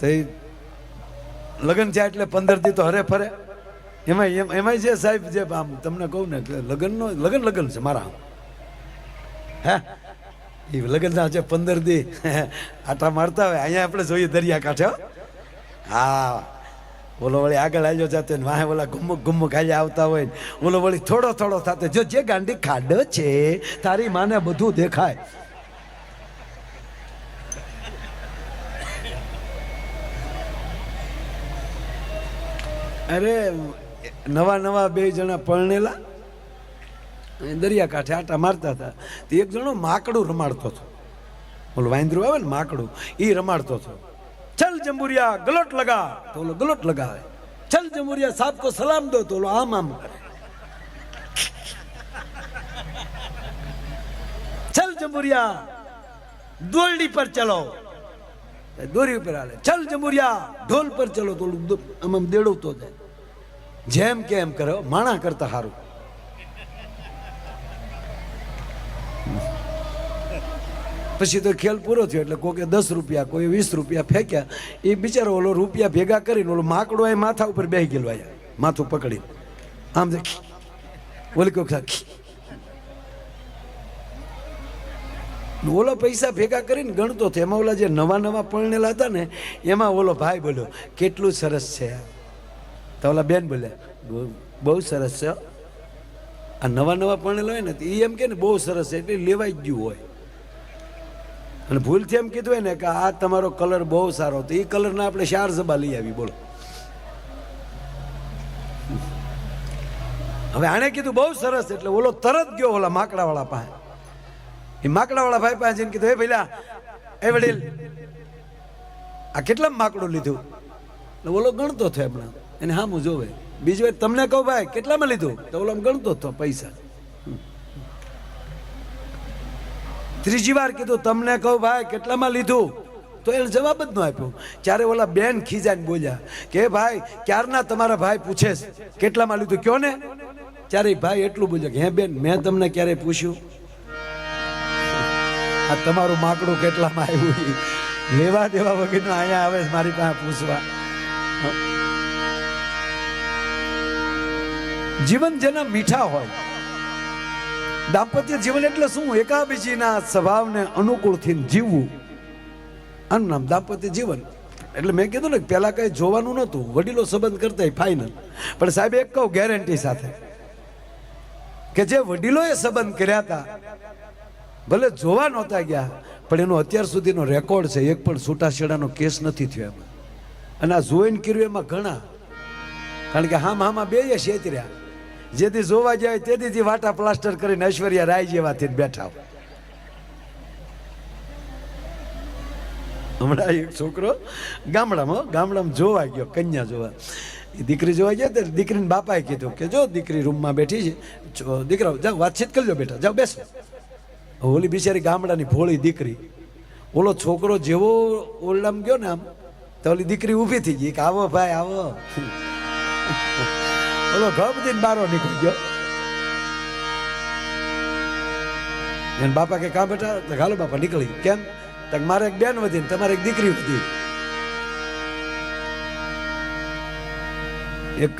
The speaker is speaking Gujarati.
તો એ લગ્ન છે એટલે પંદરથી તો હરે ફરે. એમાં એમ એમાંય છે સાહેબ, જે આમ તમને કહું ને કે લગ્નનો લગ્ન લગ્ન છે મારા. હે? એ લગ્નના છે પંદર દી. આટા મારતા હોય. અહીંયા આપણે જોઈએ દરિયા કાંઠે, હા. ઓલો વળી આગળ આવ્યો જાતે વાહે ઓલા ગુમુક ગુમુક આજે આવતા હોય ઓલો વળી થોડો થોડો થાતે. જો જે ગાંડી ખાડો છે, તારી માને બધું દેખાય. અરે, નવા નવા બે જણા પરણેલા. એ દરિયા કાંઠે આટા મારતા હતા. તે એક જણો માકડું રમાડતો હતો. ઓલું વાંદરું આવે ને માકડું, એ રમાડતો હતો. ચલ જંબુરિયા, ગલોટ લગા. તો ઓલો ગલોટ લગાવે. ચલ જંબુરિયા સાપ કો સલામ દો. તો ઓલો આમ આમ કરે. ચલ જંબુરિયા, દોરડી પર ચલો. દોરી ઉપર હાલે. ચલ જંબુરિયા, ઢોલ પર ચલો. તો આમ આમ દેડવતો જાય. જેમ કે એમ કરો, માણા કરતા સારું પછી તો ખેલ પૂરો થયો, એટલે કોકે દસ રૂપિયા કોઈ વીસ રૂપિયા ફેંક્યા. એ બિચારો ઓલો રૂપિયા ભેગા કરીને ઓલો માકડો એ માથા ઉપર બે ગયેલો આયા માથું પકડી આમ ઓલી કોક ઓલો પૈસા ભેગા કરીને ગણતો હતો એમાં ઓલા જે નવા નવા પરણેલા હતા ને, એમાં ઓલો ભાઈ બોલ્યો, કેટલું સરસ છે તો ઓલા બેન બોલ્યા, "બહુ- સરસ છે. આ નવા નવા પરણેલા હોય ને એ એમ કે ને, બહુ સરસ છે. એટલે લેવાઈ ગયું હોય. અને ભૂલથી એમ કીધું હોય ને, કે આ તમારો કલર બહુ સારો તો એ કલરના આપણે શાર જબા લઈ આવી, બોલો. હવે આણે કીધું, બહુ સરસ એટલે ઓલો તરત ગયો ઓલા માકડાવાળા પાસે. એ માકડાવાળા ભાઈ પાસે જઈને કીધું એ ભઈલા એ વડીલ, આ કેટલા માકડું લીધું? એટલે ઓલો ગણતો થયો હમણાં એને હા હું જોવે. બીજી વાર તમને કહું ભાઈ, કેટલામાં લીધું? તો ઓલો આમ ગણતો હતો પૈસા. ત્રીજી વાર કીધું, તમને કહું ભાઈ, કેટલામાં લીધું? તો એને જવાબ જ ન આપ્યો. ત્યારે ઓલા બેન ખીજાઈને બોલ્યા કે, ભાઈ, ક્યારના તમારા ભાઈ પૂછે કેટલામાં લીધું? કયો ને? ત્યારે ભાઈ એટલું બોલ્યો કે, હે બેન, મેં તમને ક્યારે પૂછ્યું? આ તમારું માકડું કેટલામાં આવ્યું? લેવા દેવા વગરનું અહીંયા આવે મારી પાસે પૂછવા. જીવન જેના મીઠા હોય. દાંપત્ય જીવન એટલે શું? એકાબીજીના સ્વભાવને અનુકૂળથી જીવવું. આનું નામ દાંપત્ય જીવન. એટલે મેં કીધું ને પહેલાં કઈ જોવાનું નહોતું. વડીલો સંબંધ કરતા ફાઇનલ પણ સાહેબ, એક કહું ગેરંટી સાથે. કે જે વડીલોએ સંબંધ કર્યા હતા, ભલે જોવા નહોતા ગયા, પણ એનો અત્યાર સુધીનો રેકોર્ડ છે, એક પણ છૂટાછેડાનો કેસ નથી થયો એમાં. અને આ જોઈન કર્યું એમાં ઘણા. કારણ કે હામ હામાં બે છેતર્યા જેથી જોવા જાય તેથી વાટા પ્લાસ્ટર કરીને ઐશ્વર્યા રાય જેવા થઈને બેઠા. હમણાં એક છોકરો ગામડામાં ગામડામાં જોવા ગયો, કન્યા જોવા. દીકરી જોવા ગયા તો દીકરીને બાપાએ કીધું કે જો દીકરી રૂમમાં બેઠી છે દીકરા જાઓ, વાતચીત કરજો બેટા, જાઓ, બેસો. ઓલી બિચારી ગામડાની ભોળી દીકરી, ઓલો છોકરો જેવો ઓરડામાં ગયો ને આમ, તો ઓલી દીકરી ઊભી થઈ ગઈ, કે આવો ભાઈ, આવો. ઓલો દઈને બારો નીકળી ગયો. એને બાપા કે કા બેટા, તો હાલો બાપા નીકળી. કેમ? તો મારે એક બેન વધી ને તમારે એક દીકરી વધી. એક